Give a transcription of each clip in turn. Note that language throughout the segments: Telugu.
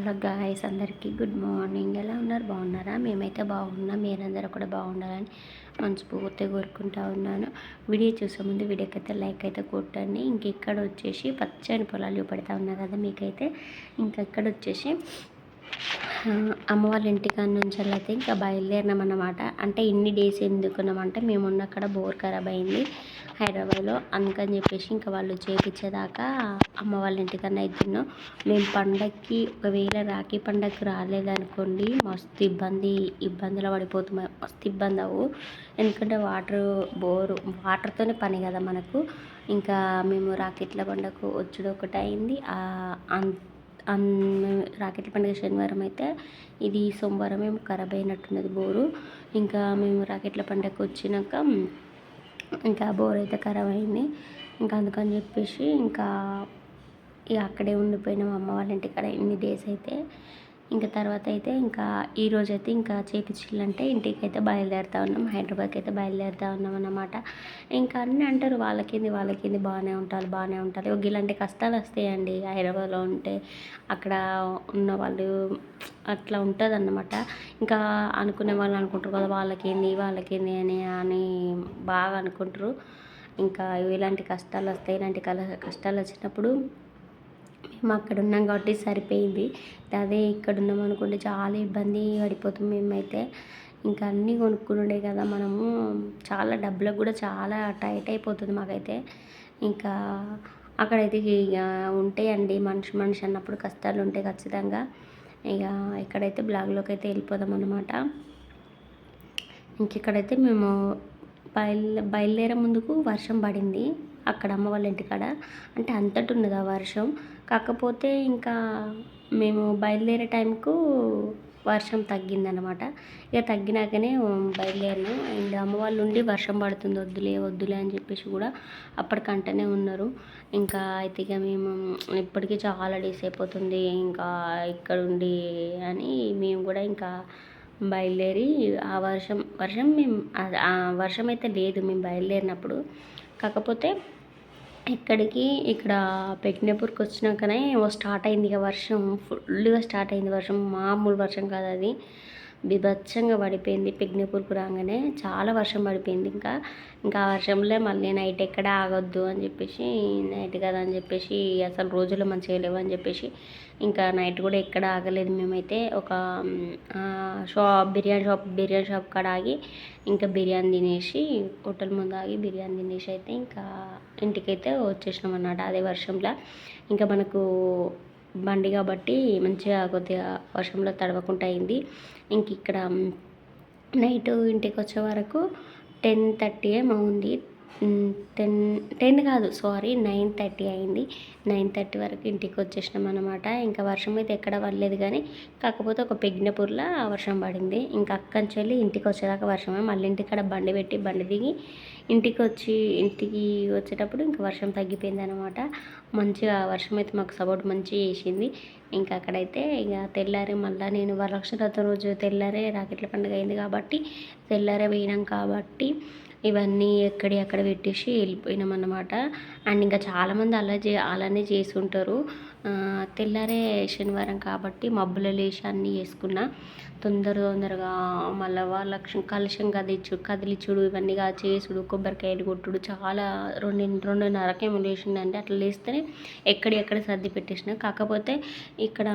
హలో గాయస్ అందరికీ గుడ్ మార్నింగ్. ఎలా ఉన్నారు? బాగున్నారా? మేమైతే బాగున్నాం. మీరందరూ కూడా బాగుండాలని మనస్ఫూర్తిగా కోరుకుంటా ఉన్నాను. వీడియో చూసే ముందు వీడియోకి అయితే లైక్ అయితే కొట్టండి. ఇంక ఇక్కడ వచ్చేసి పచ్చని పొలాలు పెడతా ఉన్నా కదా మీకైతే. ఇంకా ఇక్కడ వచ్చేసి అమ్మవారి ఇంటికాడ నుంచి అయితే ఇంకా బయలుదేరినామన్నమాట. అంటే ఇన్ని డేస్ ఎందుకున్నామంటే మేమున్న అక్కడ బోర్ ఖరాబ్ అయింది. హైదరాబాద్లో అందుకని చెప్పేసి ఇంకా వాళ్ళు చేపించేదాకా అమ్మ వాళ్ళ ఇంటికన్నా అవుతున్నాం మేము పండగకి ఒకవేళ రాఖీ పండగకి రాలేదనుకోండి మస్తు ఇబ్బంది ఇబ్బందులు పడిపోతున్నాం. మస్తు ఇబ్బంది అవు ఎందుకంటే వాటర్ బోరు వాటర్తోనే పని కదా మనకు. ఇంకా మేము రాకెట్ల పండగకు వచ్చుడు ఒకటి అయింది. అంత రాకెట్ల పండుగ శనివారం అయితే ఇది సోమవారం ఏమో ఖరాబ్ అయినట్టున్నది బోరు. ఇంకా మేము రాకెట్ల పండుగకు వచ్చినాక ఇంకా బోర్ అయితే ఖరాబ్ అయింది. ఇంకా అందుకని చెప్పేసి ఇంకా ఇక అక్కడే ఉండిపోయినాం అమ్మ వాళ్ళ ఇంటికాడ ఇన్ని డేస్ అయితే. ఇంకా తర్వాత అయితే ఇంకా ఈరోజు అయితే ఇంకా చేపించాలంటే ఇంటికి అయితే బయలుదేరుతా ఉన్నాం హైదరాబాద్కి అయితే బయలుదేరుతా ఉన్నాం అన్నమాట. ఇంకా అన్నీ అంటారు వాళ్ళకింది వాళ్ళకింది బాగానే ఉంటారు బాగానే ఉంటారు. ఒక ఇలాంటి కష్టాలు వస్తాయండి హైదరాబాద్లో ఉంటే అక్కడ ఉన్న వాళ్ళు అట్లా ఉంటుంది అన్నమాట ఇంకా అనుకునే వాళ్ళు అనుకుంటారు కదా వాళ్ళకేంది వాళ్ళకేంది అని అని బాగా అనుకుంటారు. ఇంకా ఇలాంటి కష్టాలు వస్తాయి ఇలాంటి కల కష్టాలు వచ్చినప్పుడు మేము అక్కడ ఉన్నాం కాబట్టి సరిపోయింది. అదే ఇక్కడ ఉన్నాం అనుకుంటే చాలా ఇబ్బంది పడిపోతాం మేమైతే. ఇంకా అన్నీ కొనుక్కునుడే కదా మనము. చాలా డబ్బులకు కూడా చాలా టైట్ అయిపోతుంది మాకైతే. ఇంకా అక్కడైతే ఇక ఉంటాయండి మనిషి మనిషి అన్నప్పుడు కష్టాలు ఉంటాయి ఖచ్చితంగా. ఇక ఇక్కడైతే బ్లాగ్లోకి అయితే వెళ్ళిపోదాం అనమాట ఇంకెక్కడైతే మేము బయలు బయలుదేరే ముందుకు వర్షం పడింది. అక్కడ అమ్మ వాళ్ళ ఇంటికాడ. అంటే అంతటి ఉన్నది ఆ వర్షం. కాకపోతే ఇంకా మేము బయలుదేరే టైంకు వర్షం తగ్గిందనమాట ఇక తగ్గినాకనే బయలుదేరినాం. అండ్ అమ్మ వాళ్ళు ఉండి వర్షం పడుతుంది వద్దులే వద్దులే అని చెప్పేసి కూడా అప్పటికంటనే ఉన్నారు. ఇంకా అయితే ఇక మేము ఇప్పటికీ చాలా డేస్ అయిపోతుంది ఇంకా ఇక్కడ ఉండి అని మేము కూడా ఇంకా బయలుదేరి ఆ వర్షం వర్షం మేము ఆ వర్షం అయితే లేదు మేము బయలుదేరినప్పుడు. కాకపోతే ఇక్కడికి ఇక్కడ పెక్నేపూర్కి వచ్చినాకనే స్టార్ట్ అయింది ఇక వర్షం. ఫుల్గా స్టార్ట్ అయింది వర్షం. మామూలు వర్షం కాదు అది. బిభత్సంగా పడిపోయింది. పెగ్నేపూర్కు రాగానే చాలా వర్షం పడిపోయింది ఇంకా. ఇంకా ఆ వర్షంలో మళ్ళీ నైట్ ఎక్కడ ఆగొద్దు అని చెప్పేసి నైట్ కదా అని చెప్పేసి అసలు రోజులు మంచిగా లేవు అని చెప్పేసి ఇంకా నైట్ కూడా ఎక్కడ ఆగలేదు. మేమైతే ఒక shop biryani shop biryani shop కాడ ఆగి ఇంకా బిర్యానీ తినేసి హోటల్ ముందు ఆగి బిర్యానీ తినేసి అయితే ఇంకా ఇంటికైతే వచ్చేసినాం అన్నమాట అదే వర్షంలో. ఇంకా మనకు బండి కాబట్టి మంచిగా కొద్దిగా వర్షంలో తడవకుండా అయింది. ఇంక ఇక్కడ నైట్ ఇంటికి వచ్చే వరకు టెన్ థర్టీ ఏమో ఉంది. టెన్ టెన్ కాదు సారీ నైన్ థర్టీ అయింది. నైన్ థర్టీ వరకు ఇంటికి వచ్చేసినాం అనమాట ఇంకా వర్షం అయితే ఎక్కడ పడలేదు కానీ కాకపోతే ఒక పెగ్నపూర్లో వర్షం పడింది. ఇంకా అక్కడి నుంచి వెళ్ళి ఇంటికి వచ్చేదాకా వర్షమే. మళ్ళీ ఇంటికాడ బండి పెట్టి బండి దిగి ఇంటికి వచ్చి ఇంటికి వచ్చేటప్పుడు ఇంకా వర్షం తగ్గిపోయింది అనమాట మంచిగా వర్షం అయితే మాకు సపోర్ట్ మంచిగా చేసింది. ఇంకా అక్కడైతే ఇక తెల్లారి మళ్ళీ నేను వరలక్ష్మీరథం రోజు తెల్లారే రాకెట్ల పండుగ అయింది కాబట్టి తెల్లారే పోయినాం కాబట్టి ఇవన్నీ ఎక్కడి అక్కడ పెట్టేసి వెళ్ళిపోయినాం అన్నమాట అండ్ ఇంకా చాలామంది అలా చే అలానే చేసి ఉంటారు తెల్లారే శనివారం కాబట్టి మబ్బులు లేచి అన్నీ చేసుకున్నా. తొందర తొందరగా మళ్ళీ వాళ్ళ కలుషం కదిలిచు కదిలిచుడు ఇవన్నీ కా చేసుడు కొబ్బరికాయలు కొట్టుడు. చాలా రెండు రెండున్నరకేమో లేచిందంటే అట్లా లేస్తేనే ఎక్కడి అక్కడ సర్ది పెట్టేసిన. కాకపోతే ఇక్కడ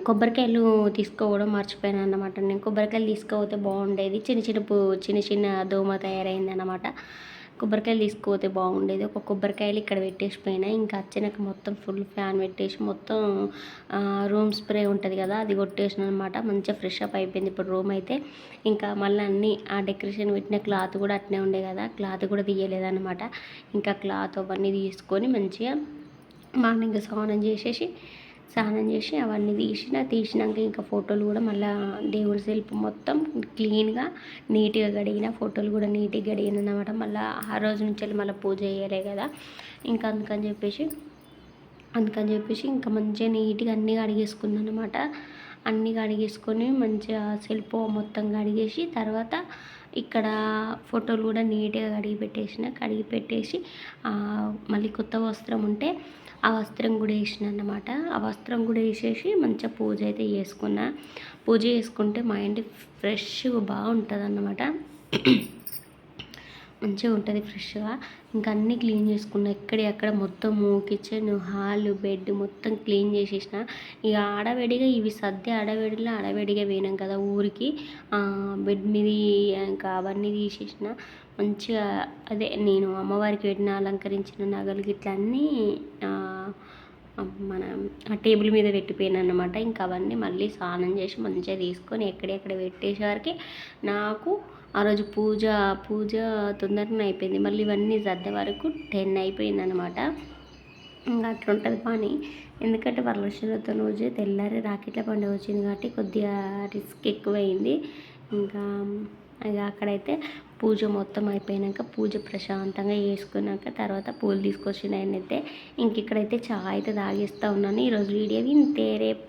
కొబ్బరికాయలు తీసుకోవడం మర్చిపోయాను అన్నమాట. నేను కొబ్బరికాయలు తీసుకోపోతే బాగుండేది. చిన్న చిన్న పూ చిన్న చిన్న దోమ తయారైంది అనమాట కొబ్బరికాయలు తీసుకుపోతే బాగుండేది. ఒక కొబ్బరికాయలు ఇక్కడ పెట్టేసిపోయినా ఇంకా వచ్చినాక మొత్తం ఫుల్ ఫ్యాన్ పెట్టేసి మొత్తం రూమ్ స్ప్రే ఉంటుంది కదా అది కొట్టేసిన అనమాట మంచిగా ఫ్రెష్ అప్ అయిపోయింది ఇప్పుడు రూమ్ అయితే. ఇంకా మళ్ళీ అన్ని ఆ డెకరేషన్ పెట్టిన క్లాత్ కూడా అట్నే ఉండే కదా క్లాత్ కూడా తీయలేదన్నమాట. ఇంకా క్లాత్ అవన్నీ తీసుకొని మంచిగా మార్నింగ్ స్నానం చేసేసి స్నానం చేసి అవన్నీ తీసిన తీసినాక ఇంకా ఫోటోలు కూడా మళ్ళీ దేవుడి శిల్పం మొత్తం క్లీన్గా నీట్గా కడిగిన ఫోటోలు కూడా నీట్గా కడిగిన అనమాట మళ్ళీ ఆ రోజు నుంచి వెళ్ళి మళ్ళీ పూజ చేయలే కదా. ఇంకా అందుకని చెప్పేసి అందుకని చెప్పేసి ఇంకా మంచిగా నీట్గా అన్నీ కడిగేసుకున్నాను అనమాట అన్నీ కడిగేసుకొని మంచిగా సెల్ఫ్ మొత్తం కడిగేసి తర్వాత ఇక్కడ ఫోటోలు కూడా నీట్గా కడిగి పెట్టేసిన కడిగి పెట్టేసి మళ్ళీ కొత్త వస్త్రం ఉంటే ఆ వస్త్రం కూడా వేసిన అన్నమాట. ఆ వస్త్రం కూడా వేసేసి మంచిగా పూజ అయితే చేసుకున్నా. పూజ చేసుకుంటే మైండ్ ఫ్రెష్గా బాగుంటుంది అన్నమాట మంచిగా ఉంటుంది ఫ్రెష్గా. ఇంకా అన్నీ క్లీన్ చేసుకున్నా. ఎక్కడి అక్కడ మొత్తం కిచెన్ హాల్ బెడ్ మొత్తం క్లీన్ చేసేసిన. ఇక ఆడవేడిగా ఇవి సర్ది ఆడవేడిలో ఆడవేడిగా పోయినాం కదా ఊరికి. బెడ్ మీద ఇంకా అవన్నీ తీసేసిన. మంచిగా అదే నేను అమ్మవారికి పెట్టిన అలంకరించిన నగలు గిట్ల అన్నీ మన ఆ టేబుల్ మీద పెట్టిపోయాను అనమాట ఇంకా అవన్నీ మళ్ళీ స్నానం చేసి మంచిగా తీసుకొని ఎక్కడెక్కడ పెట్టేసరికి నాకు ఆ రోజు పూజ పూజ తొందరనే అయిపోయింది. మళ్ళీ ఇవన్నీ సర్దే వరకు టెన్ అయిపోయింది అనమాట ఇంకా అట్లుంటుంది పని. ఎందుకంటే వరలక్ష్మితో రోజు తెల్లారి రాకెట్ల పండుగ వచ్చింది కాబట్టి కొద్దిగా రిస్క్ ఎక్కువైంది. ఇంకా ఇక అక్కడైతే పూజ మొత్తం అయిపోయాక పూజ ప్రశాంతంగా చేసుకున్నాక తర్వాత పూలు తీసుకొచ్చిన ఆయన అయితే ఇంక ఇక్కడైతే చాయ్ అయితే తాగేస్తూ ఉన్నాను. ఈరోజు వీడియో ఇంతే రేపు